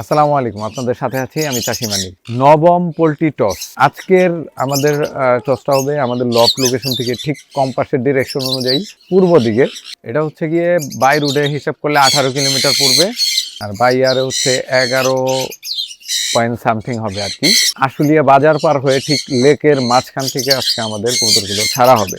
আসসালামু আলাইকুম, আপনাদের সাথে আছি আমি চাষি মানিক। নবম পোলট্রি টস। আজকের আমাদের টসটা হবে আমাদের লফট লোকেশন থেকে ঠিক কম্পাসের ডিরেকশন অনুযায়ী পূর্ব দিকে। এটা হচ্ছে গিয়ে বাই রুটে হিসাব করলে আঠারো কিলোমিটার পূর্বে আর বাই ইয়ারে হচ্ছে এগারো পয়েন্ট সামথিং হবে আর কি। আশুলিয়া বাজার পার হয়ে ঠিক লেকের মাঝখান থেকে আজকে আমাদের কবুতরগুলো ছাড়া হবে।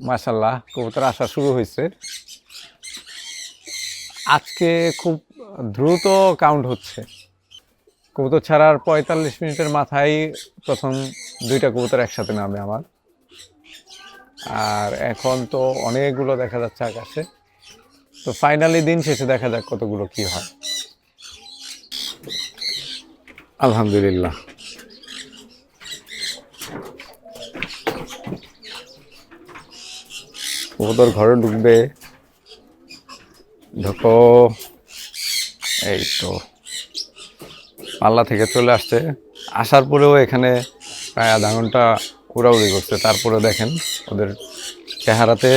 মাশাল্লাহ কবুতর আসা শুরু হয়েছে। আজকে খুব দ্রুত কাউন্ট হচ্ছে। কবুতর ছাড়ার পঁয়তাল্লিশ মিনিটের মাথায় প্রথম দুইটা কবুতর একসাথে নামে আমার। আর এখন তো অনেকগুলো দেখা যাচ্ছে আকাশে। তো ফাইনালি দিন শেষে দেখা যাক কতগুলো কি হয়। আলহামদুলিল্লাহ। কবুতর ঘরে ঢুকবে ঢোকো এই তো পাল্লা থেকে চলে আসছে। আসার পরেও এখানে প্রায় আধা ঘণ্টা উড়াউড়ি করছে। তারপরে দেখেন, ওদের চেহারাতে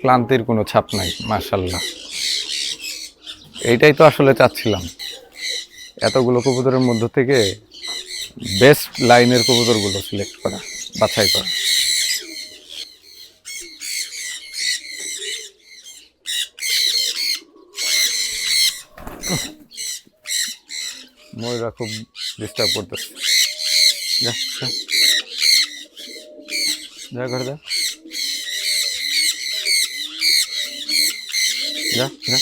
ক্লান্তির কোনো ছাপ নাই মার্শাল্লাহ এইটাই তো আসলে চাচ্ছিলাম। এতগুলো কবুতরের মধ্য থেকে বেস্ট লাইনের কবুতরগুলো সিলেক্ট করা, বাছাই করা। ময়ূরা খুব ডিস্টার্ব করতেছে। যা যা। যা যা।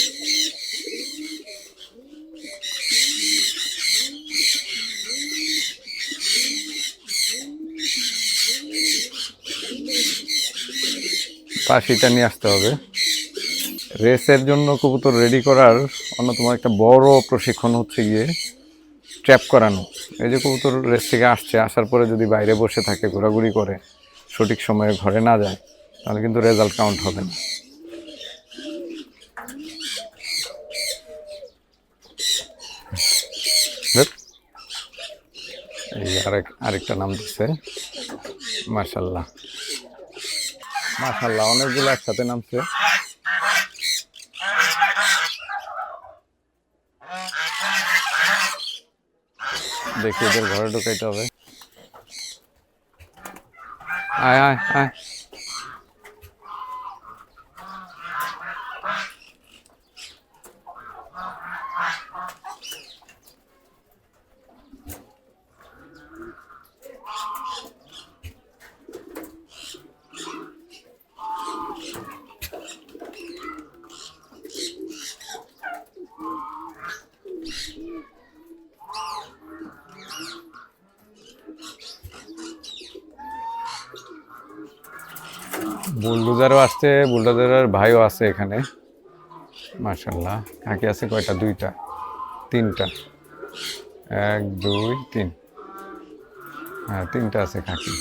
পাশিটা নিয়ে আসতে হবে। রেসের জন্য কবুতর রেডি করার অন্যতম একটা বড় প্রশিক্ষণ হচ্ছে গিয়ে ট্র্যাপ করানো। এই যে কবুতর রেস থেকে আসছে, আসার পরে যদি বাইরে বসে থাকে, ঘোরাঘুরি করে, সঠিক সময়ে ঘরে না যায়, তাহলে কিন্তু রেজাল্ট কাউন্ট হবে না। এই আরেক, আরেকটা নাম দিচ্ছে মার্শাল্লাহ মার্শাল্লাহ অনেকগুলো একসাথে নামছে। দেখি এদের ঘরে ঢুকাইতে হবে। আয় আয় আয়। বুলডোজারও আসছে, বুলডোজারের ভাইও আছে এখানে। মার্শাল্লাহ কাকি আছে কয়টা? দুইটা। তিনটা। এক, দুই, তিন। হ্যাঁ তিনটা আছে কাকি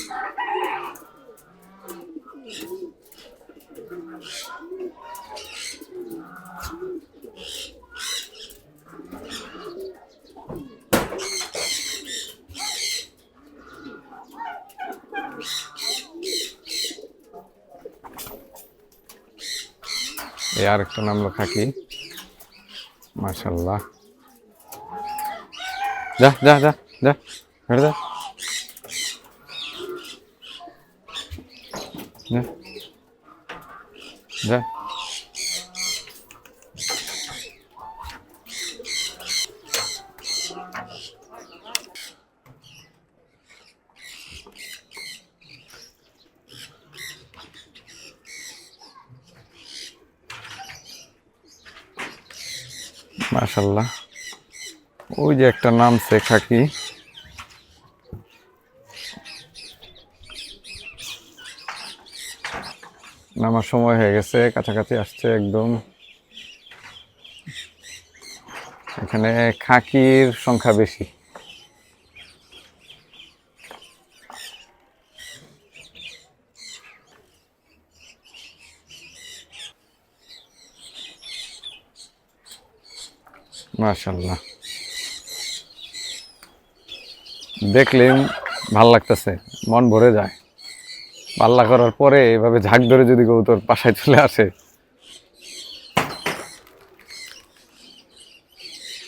এই আরেকটা নামলো খাকি মাশাল্লাহ যা যা যা যা হেঁটে যা যা যা মাশাল্লাহ ওই যে একটা নামছে খাকি। নামার সময় হয়ে গেছে, কাছাকাছি আসছে একদম। এখানে খাকির সংখ্যা বেশি। মাশাল্লাহ দেখলে ভালো লাগতেছে, মন ভরে যায়। পাল্লা করার পরে এভাবে ঝাঁক ধরে যদি কবুতর পাশায় চলে আসে।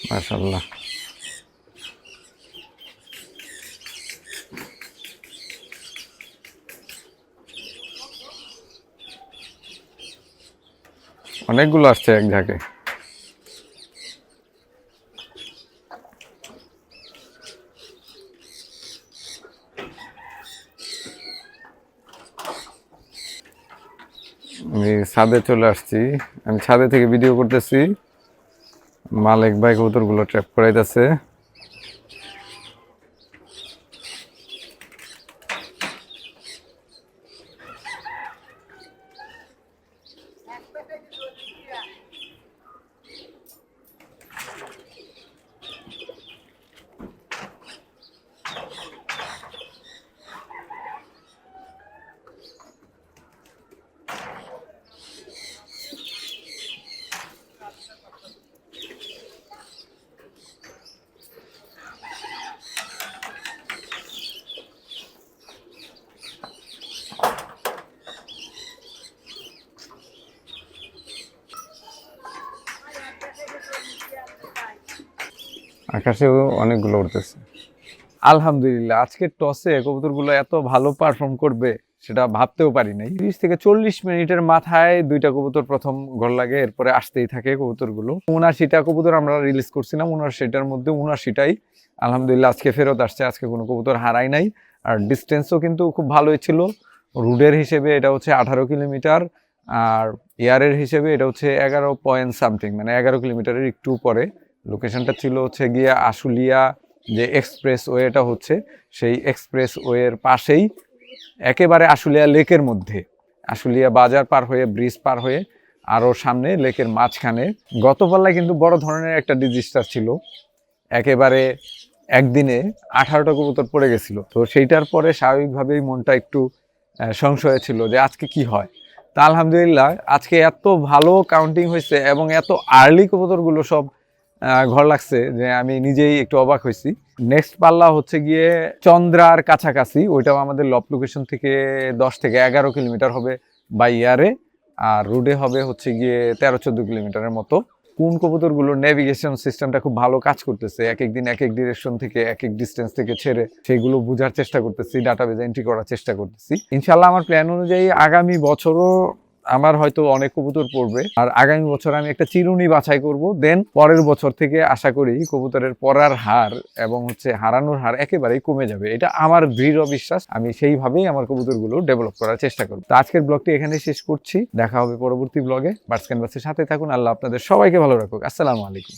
মাশাল্লাহ অনেকগুলো আসছে এক ঝাঁকে। আমি ছাদে চলে আসছি। আমি ছাদে থেকে ভিডিও করতেছি। মালিক ভাই কবুতরগুলো ট্র্যাপ করাইতেছে। আকাশেও অনেকগুলো উঠতেছে আলহামদুলিল্লাহ আজকের টসে কবুতরগুলো এত ভালো পারফর্ম করবে সেটা ভাবতেও পারি নাই। তিরিশ থেকে চল্লিশ মিনিটের মাথায় দুইটা কবুতর প্রথম ঘর লাগে, এরপরে আসতেই থাকে কবুতরগুলো। উনাশিটা কবুতর আমরা রিলিজ করছিলাম উনাশিটার মধ্যে উনাশিটাই আলহামদুলিল্লাহ আজকে ফেরত আসছে, আজকে কোনো কবুতর হারাই নাই। আর ডিস্টেন্সও কিন্তু খুব ভালোই ছিল। রুডের হিসেবে এটা হচ্ছে আঠারো কিলোমিটার, আর এয়ারের হিসেবে এটা হচ্ছে এগারো পয়েন্ট সামথিং মানে এগারো কিলোমিটারের একটু পরে লোকেশনটা ছিল হচ্ছে গিয়ে আশুলিয়া যে এক্সপ্রেস ওয়েটা হচ্ছে, সেই এক্সপ্রেস ওয়ের পাশেই একেবারে আশুলিয়া লেকের মধ্যে, আশুলিয়া বাজার পার হয়ে, ব্রিজ পার হয়ে আরও সামনে লেকের মাঝখানে। গত পাল্লায় কিন্তু বড় ধরনের একটা ডিজিস্টার ছিল, একেবারে একদিনে আঠারোটা কবুতর পড়ে গেছিল। তো সেইটার পরে স্বাভাবিকভাবেই মনটা একটু সংশয় ছিল যে আজকে কি হয়। তা আলহামদুলিল্লাহ, আজকে এত ভালো কাউন্টিং হয়েছে এবং এত আর্লি কবুতরগুলো সব ঘর লাগছে যে আমি নিজেই একটু অবাক হয়েছি। নেক্সট পাল্লা হচ্ছে গিয়ে চন্দ্রার কাছাকাছি। ওইটাও আমাদের লব লোকেশন থেকে দশ থেকে এগারো কিলোমিটার হবে বাই ইয়ারে আর রুডে হবে হচ্ছে গিয়ে তেরো চোদ্দ কিলোমিটারের মতো। কোন কবুতরগুলোর নেভিগেশন সিস্টেমটা খুব ভালো কাজ করতেছে এক এক দিন এক এক ডিরেকশন থেকে এক এক ডিস্টেন্স থেকে ছেড়ে, সেগুলো বোঝার চেষ্টা করতেছি ডাটাবেজ এন্ট্রি করার চেষ্টা করতেছি। ইনশাল্লাহ আমার প্ল্যান অনুযায়ী আগামী বছরও আমার হয়তো অনেক কবুতর পড়বে। আর আগামী বছর আমি একটা চিরুনি বাছাই করব। দেন পরের বছর থেকে আশা করি কবুতরের পড়ার হার এবং হচ্ছে হারানোর হার একেবারেই কমে যাবে। এটা আমার দৃঢ় বিশ্বাস। আমি সেইভাবেই আমার কবুতরগুলো ডেভেলপ করার চেষ্টা করব। তো আজকের ব্লগটি এখানে শেষ করছি। দেখা হবে পরবর্তী ব্লগে। বার্স ক্যানভাসের সাথে থাকুন। আল্লাহ আপনাদের সবাইকে ভালো রাখুক। আসসালামু আলাইকুম।